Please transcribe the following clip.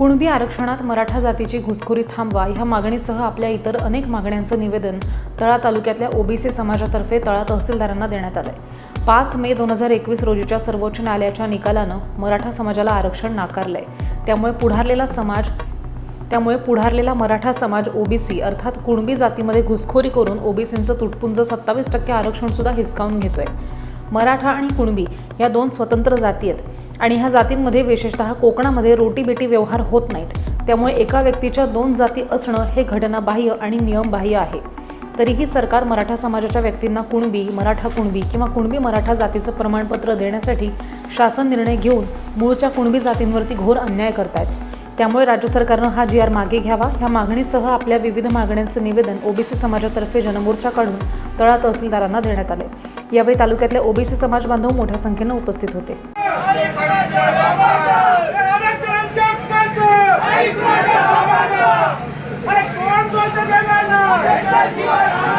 कुणबी आरक्षणात मराठा जातीची घुसखोरी थांबवा ह्या मागणीसह आपल्या इतर अनेक मागण्यांचं निवेदन तळा तालुक्यातल्या ओबीसी समाजातर्फे तळा तहसीलदारांना देण्यात आलंय. पाच मे दोन हजार एकवीस रोजीच्या सर्वोच्च न्यायालयाच्या निकालानं मराठा समाजाला आरक्षण नाकारलंय. त्यामुळे पुढारलेला समाज त्यामुळे पुढारलेला मराठा समाज ओबीसी अर्थात कुणबी जातीमध्ये घुसखोरी करून ओबीसींचं तुटपुंज सत्तावीस टक्के आरक्षण सुद्धा हिसकावून घेतोय. मराठा आणि कुणबी या दोन स्वतंत्र जाती आहेत. आणि ह्या जातींमध्ये विशेषतः कोकणामध्ये रोटीबेटी व्यवहार होत नाहीत. त्यामुळे एका व्यक्तीच्या दोन जाती असणं हे घटनाबाह्य आणि नियमबाह्य आहे. तरीही सरकार मराठा समाजाच्या व्यक्तींना कुणबी मराठा कुणबी किंवा कुणबी मराठा जातीचं प्रमाणपत्र देण्यासाठी शासन निर्णय घेऊन मूळच्या कुणबी जातींवरती घोर अन्याय करतायत. त्यामुळे राज्य सरकारनं हा जी आर मागे घ्यावा. ह्या मागणीसह आपल्या विविध मागण्यांचं निवेदन ओबीसी समाजातर्फे जनमोर्चा काढून तळा तहसीलदारांना देण्यात आले यावेळी तालुक्यातले ओबीसी समाज बांधव मोठ्या संख्येनं उपस्थित होते. Let's go!